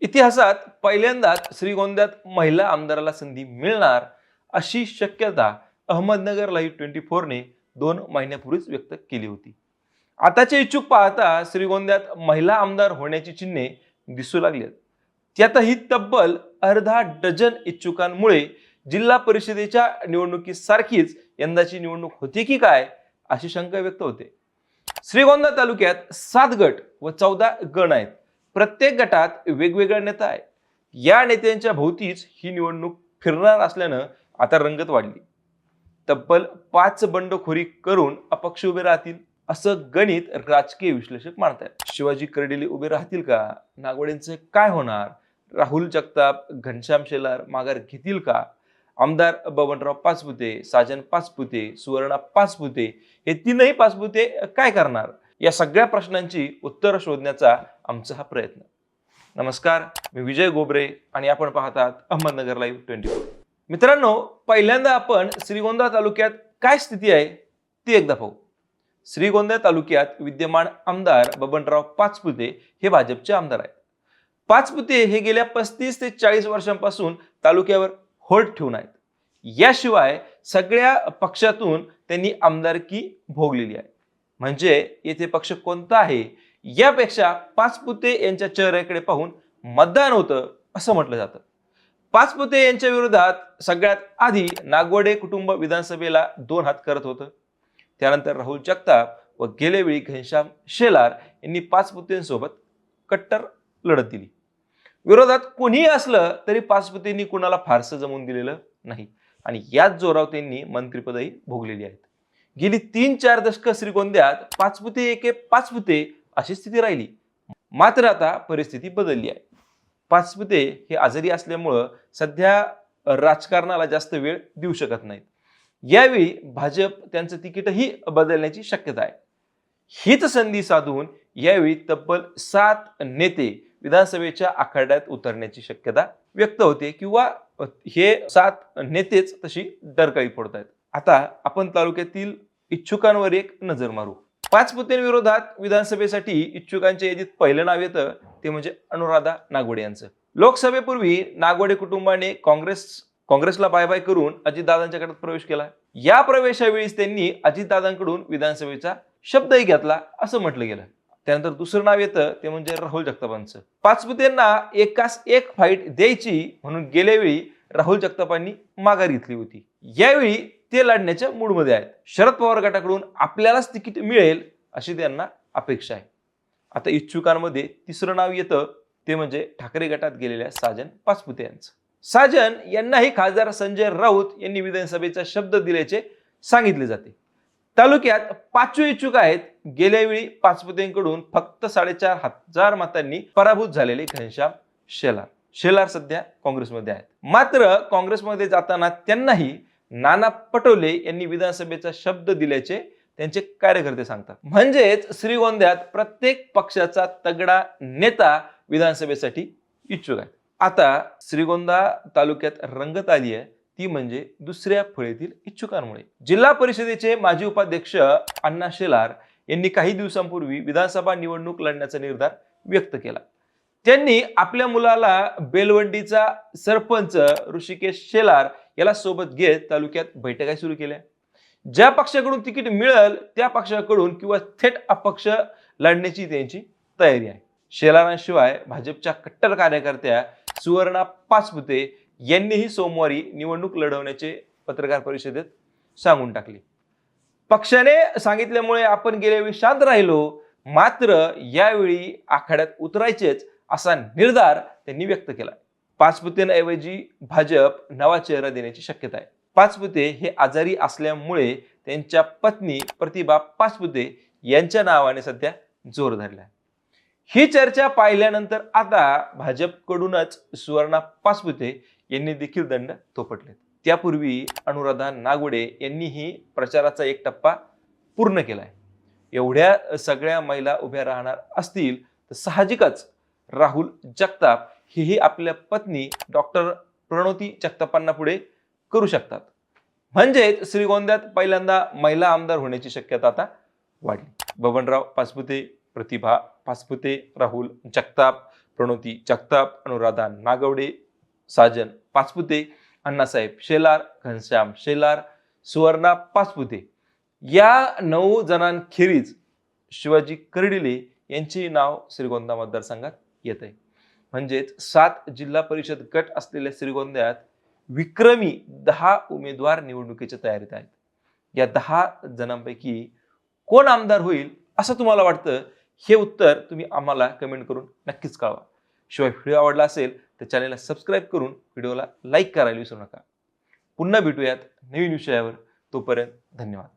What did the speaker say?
इतिहासात पहिल्यांदाच श्रीगोंद्यात महिला आमदाराला संधी मिळणार अशी शक्यता अहमदनगर लाईव्ह ट्वेंटी फोरने दोन महिन्यापूर्वीच व्यक्त केली होती. आताचे इच्छुक पाहता श्रीगोंद्यात महिला आमदार होण्याची चिन्हे दिसू लागली आहेत. त्यातही तब्बल अर्धा डझन इच्छुकांमुळे जिल्हा परिषदेच्या निवडणुकीसारखीच यंदाची निवडणूक होती की काय अशी शंका व्यक्त होते. श्रीगोंदा तालुक्यात सात गट व चौदा गण आहेत. प्रत्येक गटात वेगवेगळ्या नेता आहे या नेत्यांच्या भोवतीच ही निवडणूक फिरणार असल्यानं आता रंगत वाढली. तब्बल पाच बंडखोरी करून अपक्ष उभे राहतील असं गणित राजकीय विश्लेषक मानतात शिवाजी कर्डिले उभे राहतील का? नागवडेंचे काय होणार? राहुल जगताप घनश्याम शेलार माघार घेतील का? आमदार बबनराव पाचपुते साजन पाचपुते सुवर्णा पाचपुते हे तीनही पाचपुते काय करणार? या सगळ्या प्रश्नांची उत्तरं शोधण्याचा आमचा हा प्रयत्न. नमस्कार मी विजय गोबरे आणि आपण पाहतात अहमदनगर लाईव्ह ट्वेंटी फोर मित्रांनो पहिल्यांदा आपण श्रीगोंदा तालुक्यात काय स्थिती आहे ती एकदा पाहू. श्रीगोंदा तालुक्यात विद्यमान आमदार बबनराव पाचपुते हे भाजपचे आमदार आहेत. पाचपुते हे गेल्या पस्तीस ते चाळीस वर्षांपासून तालुक्यावर होल्ड ठेवून आहेत. याशिवाय सगळ्या पक्षातून त्यांनी आमदारकी भोगलेली आहे. म्हणजे येथे पक्ष कोणता आहे? यापेक्षा पाचपुते यांच्या चेहऱ्याकडे पाहून मतदान होतं असं म्हटलं जातं. पाचपुते यांच्या विरोधात सगळ्यात आधी नागवडे कुटुंब विधानसभेला दोन हात करत होतं. त्यानंतर राहुल जगताप व गेल्यावेळी घनश्याम शेलार यांनी पाचपुतेंसोबत कट्टर लढत दिली. विरोधात कोणीही असलं तरी पाचपुतेंनी कुणाला फारसं जमवून दिलेलं नाही. आणि याच जोराव त्यांनी मंत्रिपदही भोगलेली आहेत. गेली तीन चार दशक श्रीगोंद्यात पाचपुते एके पाचपुते अशी स्थिती राहिली. मात्र आता परिस्थिती बदलली आहे. पाचपुते हे आजारी असल्यामुळं सध्या राजकारणाला जास्त वेळ देऊ शकत नाहीत. यावेळी भाजप त्यांचं तिकीटही बदलण्याची शक्यता आहे. हीच संधी साधून यावेळी तब्बल सात नेते विधानसभेच्या आखाड्यात उतरण्याची शक्यता व्यक्त होते किंवा हे सात नेतेच तशी डरकाळी फोडत आहेत आता आपण तालुक्यातील इच्छुकांवर एक नजर मारू. पाच विरोधात विधानसभेसाठी इच्छुकांच्या यादीत पहिलं नाव येतं ते म्हणजे अनुराधा नागवडे यांचं. लोकसभेपूर्वी नागवडे कुटुंबाने काँग्रेस काँग्रेसला बाय बाय करून अजितदादांच्या गटात प्रवेश केला. या प्रवेशावेळीच त्यांनी अजितदादांकडून विधानसभेचा शब्दही घेतला असं म्हटलं गेलं. त्यानंतर दुसरं नाव येतं ते म्हणजे राहुल जगतापांचं. पाचपुतेंना एकास एक फाईट द्यायची म्हणून गेल्यावेळी राहुल जगतापांनी माघार घेतली होती. यावेळी ते लढण्याच्या मूडमध्ये आहेत. शरद पवार गटाकडून आपल्यालाच तिकीट मिळेल अशी त्यांना अपेक्षा आहे. आता इच्छुकांमध्ये तिसरं नाव येतं ते म्हणजे ठाकरे गटात गेलेल्या साजन पाचपुते यांचं. साजन यांनाही खासदार संजय राऊत यांनी विधानसभेचा शब्द दिल्याचे सांगितले जाते. तालुक्यात पाचवे इच्छुक आहेत. गेल्या वेळी पाचपुतेंकडून फक्त साडेचार हजार मतांनी पराभूत झालेले घनश्याम शेलार. शेलार सध्या काँग्रेसमध्ये आहेत. मात्र काँग्रेसमध्ये जाताना त्यांनाही नाना पटोले यांनी विधानसभेचा शब्द दिल्याचे त्यांचे कार्यकर्ते सांगतात. म्हणजेच श्रीगोंद्यात प्रत्येक पक्षाचा तगडा नेता विधानसभेसाठी इच्छुक आहे. आता श्रीगोंदा तालुक्यात रंगत आली आहे. ती म्हणजे दुसऱ्या फळीतील इच्छुकांमुळे. जिल्हा परिषदेचे माजी उपाध्यक्ष अण्णा शेलार यांनी काही दिवसांपूर्वी विधानसभा निवडणूक लढण्याचा निर्धार व्यक्त केला. त्यांनी आपल्या मुलाला बेलवंडीचा सरपंच ऋषिकेश शेलार याला सोबत घेत तालुक्यात बैठका सुरू केल्या. ज्या पक्षाकडून तिकीट मिळेल त्या पक्षाकडून किंवा थेट अपक्ष लढण्याची त्यांची तयारी आहे. शेलारांशिवाय भाजपच्या कट्टर कार्यकर्त्या सुवर्णा पाचपुते यांनीही सोमवारी निवडणूक लढवण्याचे पत्रकार परिषदेत सांगून टाकले. पक्षाने सांगितल्यामुळे आपण गेल्यावेळी शांत राहिलो मात्र यावेळी आखाड्यात उतरायचेच असा निर्धार त्यांनी व्यक्त केला. पाचपुतेंऐवजी भाजप नवा चेहरा देण्याची शक्यता आहे. पाचपुते हे आजारी असल्यामुळे त्यांच्या पत्नी प्रतिभा पाचपुते यांच्या नावाने सध्या जोर धरला आहे. ही चर्चा पाहिल्यानंतर आता भाजपकडूनच सुवर्णा पाचपुते यांनी देखील दंड थोपटले त्यापूर्वी अनुराधा नागवडे यांनीही प्रचाराचा एक टप्पा पूर्ण केलाय एवढ्या सगळ्या महिला उभ्या राहणार असतील तर साहजिकच राहुल जगताप हेही आपल्या पत्नी डॉक्टर प्रणोती जगतापांना पुढे करू शकतात. म्हणजेच श्रीगोंद्यात पहिल्यांदा महिला आमदार होण्याची शक्यता आता वाढली. बबनराव पासपुते प्रतिभा पासपुते राहुल जगताप प्रणोती जगताप अनुराधा नागवडे साजन पाचपुते अण्णासाहेब शेलार घनश्याम शेलार सुवर्णा पाचपुते या नऊ जणांखेरीज शिवाजी कर्डिले यांचे नाव श्रीगोंदा मतदारसंघात येत आहे म्हणजेच सात जिल्हा परिषद गट असलेल्या श्रीगोंद्यात विक्रमी दहा उमेदवार निवडणुकीच्या तयारीत आहेत. या दहा जणांपैकी कोण आमदार होईल असं तुम्हाला वाटतं? हे उत्तर तुम्ही आम्हाला कमेंट करून नक्कीच कळवा. शिवाय व्हिडिओ आवडला असेल तर चॅनलला सबस्क्राईब करून व्हिडिओला लाईक करायला विसरू नका. पुन्हा भेटूयात नवीन विषयावर. तोपर्यंत धन्यवाद.